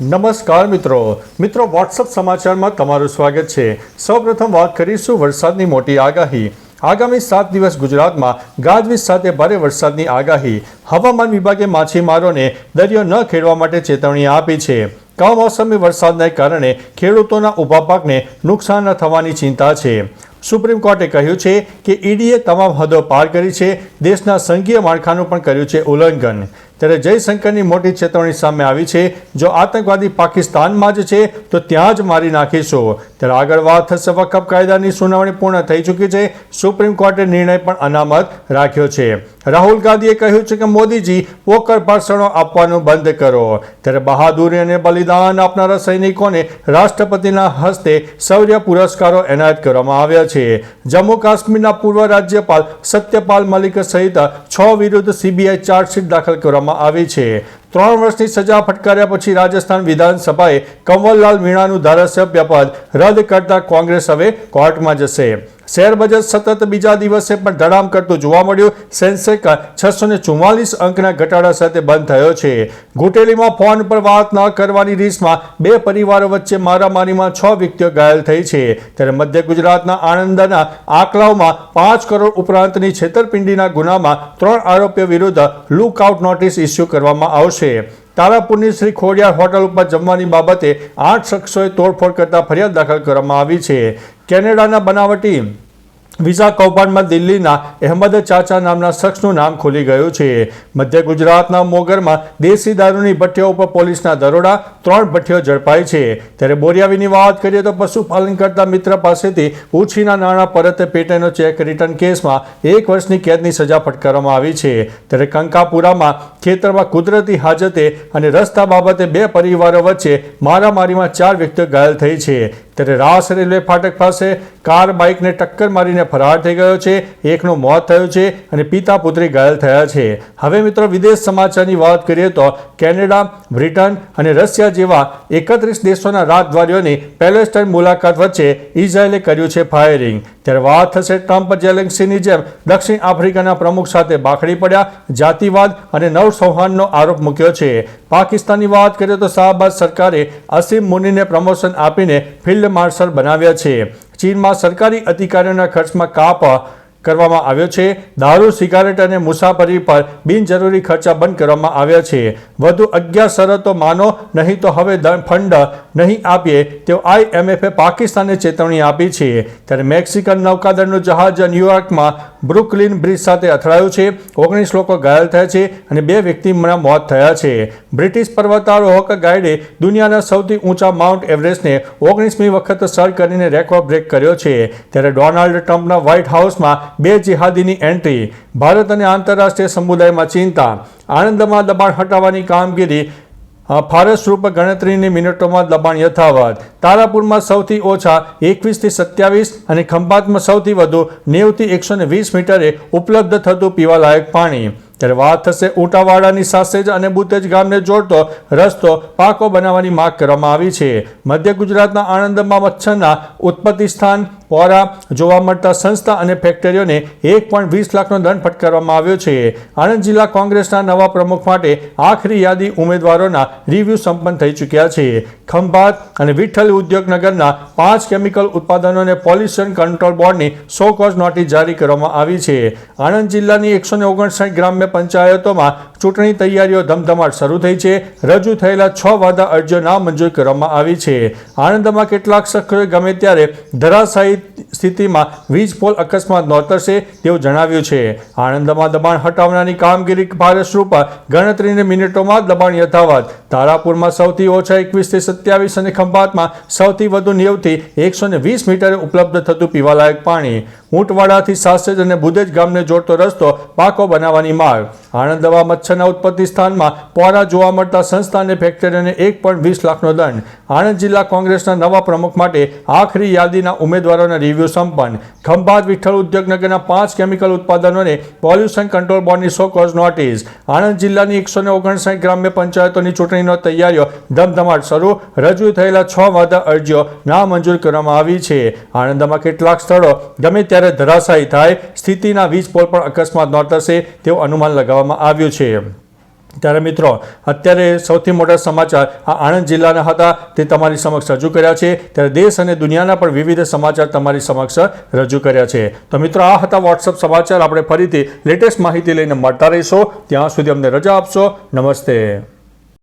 નમસ્કાર મિત્રો. મિત્રો વોટ્સઅપ સમાચારમાં તમારું સ્વાગત છે. સૌપ્રથમ વાત કરીશું વરસાદની મોટી આગાહી. આગામી સાત દિવસ ગુજરાતમાં ગાજવીજ સાથે ભારે વરસાદની આગાહી. હવામાન વિભાગે માછીમારોને દરિયો ન ખેડવા માટે ચેતવણી આપી છે. કમોસમી વરસાદને કારણે ખેડૂતોના ઊભા પાકને નુકસાન થવાની ચિંતા છે. સુપ્રીમ કોર્ટે કહ્યું છે કે ઈડીએ તમામ હદો પાર કરી છે. દેશના સંઘીય માળખાનું પણ કર્યું છે ઉલ્લંઘન. ત્યારે જયશંકરની મોટી ચેતવણી સામે આવી છે. જો આતંકવાદી પાકિસ્તાનમાં જ છે, તો ત્યાં જ મારી નાખીશું. ત્યારે આગળ વાત થશે વકફ કાયદાની સુનાવણી પૂર્ણ થઈ ચૂકી છે. સુપ્રીમ કોર્ટે નિર્ણય પણ અનામત રાખ્યો છે. રાહુલ ગાંધીએ કહ્યું છે કે મોદીજી પોકર ભાષણો આપવાનું બંધ કરો. ત્યારે બહાદુરી અને બલિદાન આપનારા સૈનિકોને રાષ્ટ્રપતિના હસ્તે શૌર્ય પુરસ્કારો એનાયત કરવામાં આવ્યા છે. જમ્મુ કાશ્મીરના પૂર્વ રાજ્યપાલ સત્યપાલ મલિક સહિત છ વિરુદ્ધ સીબીઆઈ ચાર્જશીટ દાખલ કરવામાં આવી છે. ત્રણ વર્ષની સજા ફટકાર્યા પછી રાજસ્થાન વિધાનસભાએ કંવરલાલ મીણાનું ધારાસભ્ય પદ રદ કરતા કોંગ્રેસ હવે કોર્ટમાં જશે. શેર બજાર સતત બીજા દિવસે પણ ધડામ કરતું જોવા મળ્યું. સેન્સેક છસો ને ચુમ્માલીસ અંકના ઘટાડા સાથે બંધ થયો છે. ઘૂંટેલીમાં ફોન પર વાત ન કરવાની રીસમાં બે પરિવારો વચ્ચે મારામારીમાં છ વ્યક્તિઓ ઘાયલ થઈ છે. ત્યારે મધ્ય ગુજરાતના આણંદના આકલાવમાં પાંચ કરોડ ઉપરાંતની છેતરપિંડીના ગુનામાં ત્રણ આરોપીઓ વિરુદ્ધ લુકઆઉટ નોટિસ ઇસ્યુ કરવામાં આવશે. તારાપુરની શ્રી ખોડિયાર હોટલ ઉપર જમવાની બાબતે આઠ શખ્સોએ તોડફોડ કરતા ફરિયાદ દાખલ કરવામાં આવી છે. કેનેડાના બનાવટી વિઝા કૌભાંડમાં દિલ્હીના અહેમદ ચાચા નામના શખ્સનું નામ ખુલી ગયું છે. મધ્ય ગુજરાતના મોગરમાં દેશી દારૂની ભઠ્ઠીઓ ઉપર પોલીસના દરોડા, ત્રણ ભઠ્ઠીઓ ઝડપાઈ છે. ત્યારે બોરિયાવીની વાત કરીએ તો પશુપાલન કરતા મિત્ર પાસેથી ઉછીના નાણાં પરત પેટેનો ચેક રિટર્ન કેસમાં એક વર્ષની કેદની સજા ફટકારવામાં આવી છે. ત્યારે કંકાપુરામાં ખેતરમાં કુદરતી હાજતે અને રસ્તા બાબતે બે પરિવારો વચ્ચે મારામારીમાં ચાર વ્યક્તિઓ ઘાયલ થઈ છે. ત્યારે રાસ રેલવે ફાટક પાસે કાર બાઇકને ટક્કર મારીને ફરાર થઈ ગયો છે. એકનું મોત થયું છે અને પિતા પુત્રી ઘાયલ થયા છે. હવે મિત્રો વિદેશ સમાચારની વાત કરીએ તો કેનેડા, બ્રિટન અને રશિયા જેવા એકત્રીસ દેશોના રાજદ્વારીઓની પેલેસ્ટાઇન મુલાકાત વચ્ચે ઇઝરાયેલે કર્યું છે ફાયરિંગ. ત્યારે વાત થશે ટ્રમ્પ જેલેન્સીની જેમ દક્ષિણ આફ્રિકાના પ્રમુખ સાથે બાખડી પડ્યા, જાતિવાદ અને નવસંહારનો આરોપ મૂક્યો છે. પાકિસ્તાનની વાત કરીએ તો શાહબાદ સરકારે અસીમ મુનીને પ્રમોશન આપીને ફિલ્ડ માર્શલ બનાવ્યા છે. ચીનમાં સરકારી અધિકારીઓના ખર્ચમાં કાપ કરવામાં આવ્યો છે. દારૂ, સિગારેટ અને મુસાફરી પર બિનજરૂરી ખર્ચા બંધ કરવામાં આવ્યા છે. વધુ અગિયાર શરતો માનો, નહીં તો હવે ફંડ નહીં આપીએ તેઓ આઈએમએફે પાકિસ્તાનને ચેતવણી આપી છે. ત્યારે મેક્સિકન નૌકાદળનું જહાજ ન્યુયોર્કમાં બ્રુકલિન બ્રિજ સાથે અથડાયું છે. ઓગણીસ લોકો ઘાયલ થયા છે અને બે વ્યક્તિના મોત થયા છે. બ્રિટિશ પર્વતારોહક ગાઈડે દુનિયાના સૌથી ઊંચા માઉન્ટ એવરેસ્ટને ઓગણીસમી વખત સર કરીને રેકોર્ડ બ્રેક કર્યો છે. ત્યારે ડોનાલ્ડ ટ્રમ્પના વ્હાઇટ હાઉસમાં બે જિહાદીની એન્ટ્રી, ભારત અને આંતરરાષ્ટ્રીય સમુદાયમાં ચિંતા આણંદમાં દબાણ હટાવવાની કામગીરી ફારસરૂપ ગણતરીની મિનિટોમાં દબાણ યથાવત. તારાપુરમાં સૌથી ઓછા એકવીસથી સત્યાવીસ અને ખંભાતમાં સૌથી વધુ નેવથી એકસો વીસ મીટરે ઉપલબ્ધ થતું પીવાલાયક પાણી. ત્યારે વાત થશે ઊંટાવાડાની સાસેજ અને બુતેજ ગામને જોડતો રસ્તો પાકો બનાવવાની માગ કરવામાં આવી છે. મધ્ય ગુજરાતના આણંદમાં મચ્છરના ઉત્પત્તિ સ્થાન પોરા જોવા મળતા સંસ્થા અને ફેક્ટરીઓને એક પોઈન્ટ વીસ લાખનો દંડ ફટકારવામાં આવ્યો છે. આણંદ જિલ્લા કોંગ્રેસના નવા પ્રમુખ માટે આખરી યાદી ઉમેદવારોના રિવ્યૂ સંપન્ન થઈ ચૂક્યા છે. ખંભાત અને વિઠ્ઠલ ઉદ્યોગનગરના પાંચ કેમિકલ ઉત્પાદનોને પોલ્યુશન કંટ્રોલ બોર્ડની સો કોઝ નોટિસ જારી કરવામાં આવી છે. આણંદ જિલ્લાની એકસો ને ઓગણસાઠ ગ્રામ્ય પંચાયતોમાં ચૂંટણી તૈયારીઓ ધમધમાટ શરૂ થઈ છે. રજૂ થયેલા છ વાદા અરજીઓ નામંજૂર કરવામાં આવી છે. આણંદમાં કેટલાક શખ્સોએ ગમે ત્યારે ધરાશાયી સ્થિતિમાં વીજ પોલ અકસ્માત નોતરશે તેવું જણાવ્યું છે. આણંદમાં દબાણ હટાવવાની કામગીરી ભારતરૂપ ગણતરીની મિનિટોમાં દબાણ યથાવત. તારાપુરમાં સૌથી ઓછા એકવીસથી સત્યાવીસ અને ખંભાતમાં સૌથી વધુ નેવથી એકસો ને વીસ મીટરે ઉપલબ્ધ થતું પીવાલાયક પાણી. ઊંટવાડાથી સાસેજ અને બુદેજ ગામને જોડતો રસ્તો પાકો બનાવવાની માંગ. આણંદવા મચ્છરના ઉત્પત્તિ સ્થાનમાં પોરા જોવા મળતા સંસ્થાને ફેક્ટરીને એક પોઈન્ટ વીસ લાખનો દંડ. આણંદ જિલ્લા કોંગ્રેસના નવા પ્રમુખ માટે આખરી યાદીના ઉમેદવારોના રિવ્યૂ સંપન્ન. ખંભાત વિઠ્ઠલ ઉદ્યોગનગરના પાંચ કેમિકલ ઉત્પાદનોને પોલ્યુશન કંટ્રોલ બોર્ડની સો કોઝ નોટિસ. આણંદ જિલ્લાની એકસો ને ઓગણસાઠ ગ્રામ્ય પંચાયતોની ચૂંટણીનો તૈયારીઓ ધમધમાટ શરૂ. રજૂ થયેલા છ વાદા અરજીઓ નામંજૂર કરવામાં આવી છે. આણંદમાં કેટલાક સ્થળો ગમે ત્યારે ધરાશાયી થાય. સ્થિતિના વીજ પોલ પણ અકસ્માત નોતરશે તેવું અનુમાન લગાવવામાં આવ્યું છે. ત્યારે મિત્રો, અત્યારે સૌથી મોટા સમાચાર આ આણંદ જિલ્લાના હતા. તે તમારી સમક્ષ રજૂ કર્યા છે. ત્યારે દેશ અને દુનિયાના પણ વિવિધ સમાચાર તમારી સમક્ષ રજૂ કર્યા છે. તો મિત્રો, આ હતા વોટ્સઅપ સમાચાર. આપણે ફરીથી લેટેસ્ટ માહિતી લઈને મળતા રહીશો. ત્યાં સુધી અમને રજા આપશો. નમસ્તે.